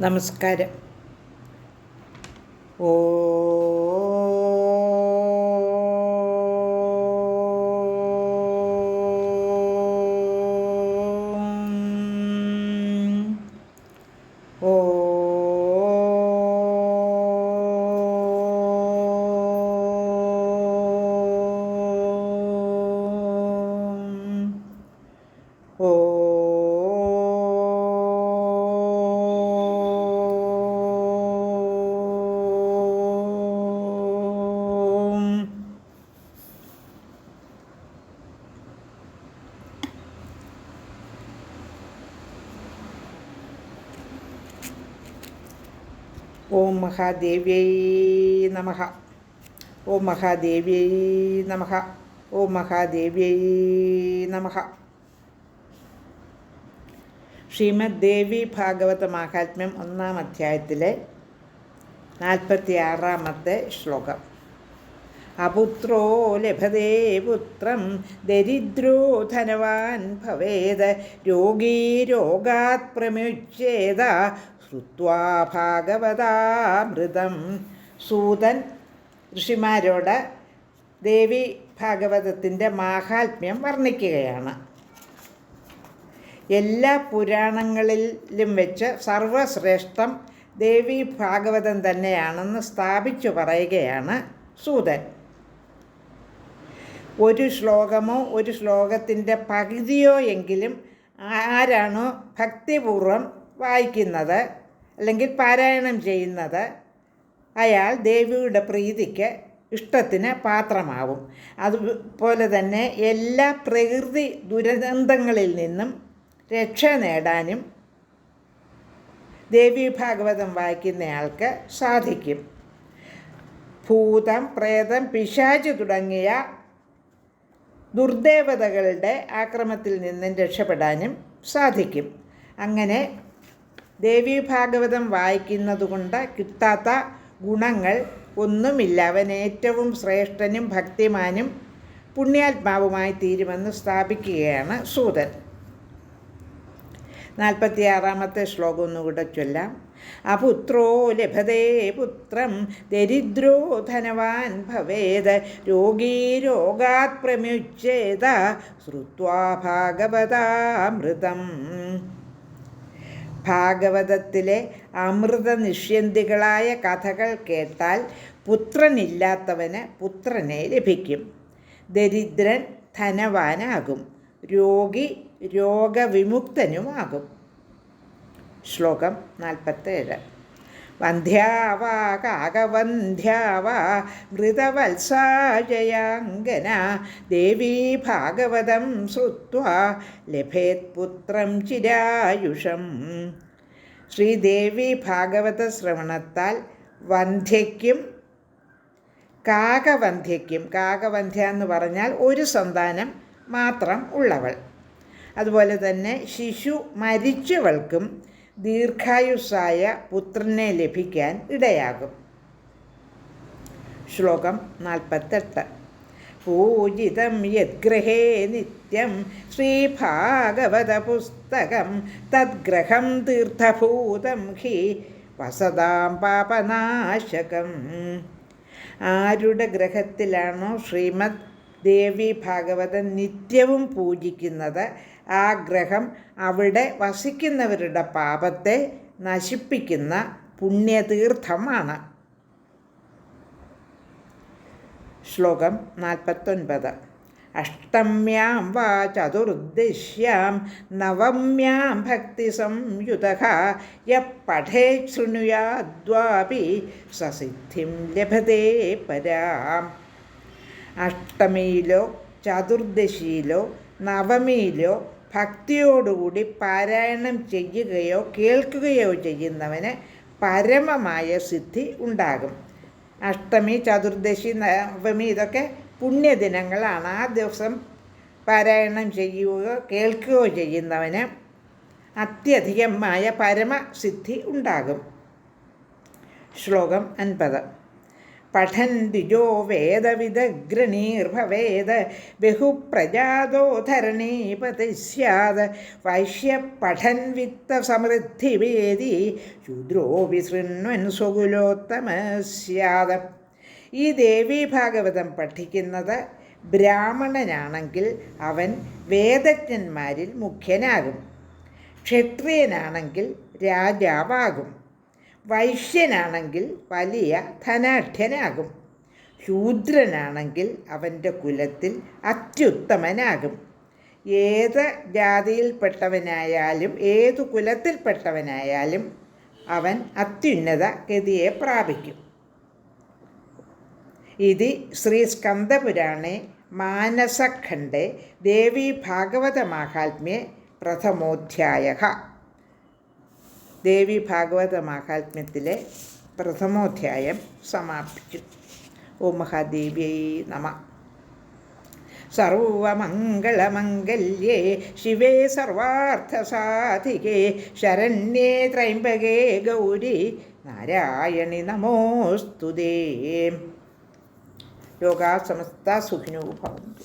നമസ്കാരം. ഓ ഓം മഹാദേവ്യൈ നമ. ഓം മഹാദേവ്യൈ നമ. ഓം മഹാദേവ്യൈ നമ. ശ്രീമദ് ദേവി ഭാഗവത മാഹാത്മ്യം ഒന്നാം അധ്യായത്തിലെ നാൽപ്പത്തി ആറാമത്തെ ശ്ലോകം. അപുത്രോ ലഭതേ പുത്രം ദരിദ്രോ ധനവാൻ ഭവേത് രോഗീ രോഗാത് പ്രമുച്യേത ശ്രുത്വാ ഭാഗവതാമൃതം സൂതൻ ഋഷിമാരോട് ദേവി ഭാഗവതത്തിന്റെ മാഹാത്മ്യം വർണിക്കുകയാണ്. എല്ലാ പുരാണങ്ങളിലും വെച്ച് സർവശ്രേഷ്ഠം ദേവി ഭാഗവതം തന്നെയാണെന്ന് സ്ഥാപിച്ചു പറയുകയാണ് സൂതൻ. ഒരു ശ്ലോകമോ ഒരു ശ്ലോകത്തിന്റെ പകുതിയോ എങ്കിലും ആരാണോ ഭക്തിപൂർവം വായിക്കുന്നത് അല്ലെങ്കിൽ പാരായണം ചെയ്യുന്നത് അയാൾ ദേവിയുടെ പ്രീതിക്ക് ഇഷ്ടത്തിന് പാത്രമാവും. അതുപോലെ തന്നെ എല്ലാ പ്രകൃതി ദുരന്തങ്ങളിൽ നിന്നും രക്ഷ നേടാനും ദേവി ഭാഗവതം വായിക്കുന്നയാൾക്ക് സാധിക്കും. ഭൂതം പ്രേതം പിശാച് തുടങ്ങിയ ദുർദേവതകളുടെ ആക്രമത്തിൽ നിന്നും രക്ഷപ്പെടാനും സാധിക്കും. അങ്ങനെ ദേവി ഭാഗവതം വായിക്കുന്നതുകൊണ്ട് കിട്ടാത്ത ഗുണങ്ങൾ ഒന്നുമില്ല. അവൻ ഏറ്റവും ശ്രേഷ്ഠനും ഭക്തിമാനും പുണ്യാത്മാവുമായി തീരുമെന്ന് സ്ഥാപിക്കുകയാണ് സൂതൻ. നാൽപ്പത്തിയാറാമത്തെ ശ്ലോകം ഒന്നുകൂടെ ചൊല്ലാം. അപുത്രോ ലഭതേ പുത്രം ദരിദ്രോ ധനവാൻ ഭവേത് രോഗീ രോഗാത് പ്രമുച്ചേത ശ്രുവാ ഭാഗവതാമൃതം. ഭാഗവതത്തിലെ അമൃത നിഷ്യന്തികളായ കഥകൾ കേട്ടാൽ പുത്രനില്ലാത്തവന് പുത്രനെ ലഭിക്കും. ദരിദ്രൻ ധനവാനാകും. രോഗി രോഗവിമുക്തനുമാകും. ശ്ലോകം നാൽപ്പത്തേഴ്. വന്ധ്യാവാ കാകവന്ധ്യാവാ മൃതവത്സാജയാങ്കന ദേവീ ഭാഗവതം ശ്രുത്വാ ലഭേത് പുത്രം ചിരായുഷം. ശ്രീദേവി ഭാഗവത ശ്രവണത്താൽ വന്ധ്യയ്ക്കും കാകവന്ധ്യയ്ക്കും കാകവന്ധ്യ എന്ന് പറഞ്ഞാൽ ഒരു സന്താനം മാത്രം ഉള്ളവൾ. അതുപോലെ തന്നെ ശിശു മരിച്ചവൾക്കും ദീർഘായുസ്സായ പുത്രനെ ലഭിക്കാൻ ഇടയാകും. ശ്ലോകം നാൽപ്പത്തെട്ട്. പൂജിതം യദ്ഗ്രഹേ നിത്യം ശ്രീഭാഗവത പുസ്തകം തദ്ഗ്രഹം തീർത്ഥഭൂതം ഹി വസതാം പാപനാശകം. ആരുടെ ഗ്രഹത്തിലാണോ ശ്രീമദ് ദേവി ഭാഗവതൻ നിത്യവും പൂജിക്കുന്നത് ആ ഗ്രഹം അവിടെ വസിക്കുന്നവരുടെ പാപത്തെ നശിപ്പിക്കുന്ന പുണ്യതീർത്ഥമാണ്. ശ്ലോകം നാൽപ്പത്തൊൻപത്. അഷ്ടമ്യാം വാ ചതുർദ്ദിശ്യാം നവമ്യാം ഭക്തിസംയുത യ പഠേ ശൃണുയാദ്വാപി സസിദ്ധിം ലഭതേ പരാം. അഷ്ടമിയിലോ ചതുർദശിയിലോ നവമിയിലോ ഭക്തിയോടുകൂടി പാരായണം ചെയ്യുകയോ കേൾക്കുകയോ ചെയ്യുന്നവന് പരമമായ സിദ്ധി ഉണ്ടാകും. അഷ്ടമി ചതുർദശി നവമി ഇതൊക്കെ പുണ്യദിനങ്ങളാണ്. ആ ദിവസം പാരായണം ചെയ്യുകയോ കേൾക്കുകയോ ചെയ്യുന്നവന് അത്യധികമായ പരമസിദ്ധി ഉണ്ടാകും. ശ്ലോകം അൻപത്. പഠൻ വേദവിദഗ്രണീർഭവേദ ബഹുപ്രജാതോ ധരണീപതി സ്യാത് സമൃദ്ധി വിത്തസമൃദ്ധിവേദി ശൂദ്രോ വിശൃണ്വൻ സ്വകുലോത്തമ സ്യാത് ഈ ദേവി ഭാഗവതം പഠിക്കുന്നത് ബ്രാഹ്മണനാണെങ്കിൽ അവൻ വേദജ്ഞന്മാരിൽ മുഖ്യനാകും. ക്ഷത്രിയനാണെങ്കിൽ രാജാവാകും. വൈശ്യനാണെങ്കിൽ വലിയ ധനാഢ്യനാകും. ശൂദ്രനാണെങ്കിൽ അവന്റെ കുലത്തിൽ അത്യുത്തമനാകും. ഏത് ജാതിയിൽപ്പെട്ടവനായാലും ഏതു കുലത്തിൽപ്പെട്ടവനായാലും അവൻ അത്യുന്നത ഗതിയെ പ്രാപിക്കും. ഇത് ശ്രീ സ്കന്ദപുരാണെ മാനസഖണ്ഡേ ദേവീ ഭാഗവത ഭാഗവതമാഹാത്മ്യേ പ്രഥമോധ്യായ. ദേവി ഭാഗവത മാഹാത്മ്യത്തിലെ പ്രഥമോധ്യായം സമാപിച്ചു ഓം മഹാദേവ്യൈ നമ. സർവമംഗളമംഗല്യേ ശിവേ സർവാർത്ഥസാധികേ ശരണ്യേ ത്രൈംബകേ ഗൗരി നാരായണി നമോസ്തുതേ. ലോകാ സമസ്ത സുഖിനോ ഭവന്തു.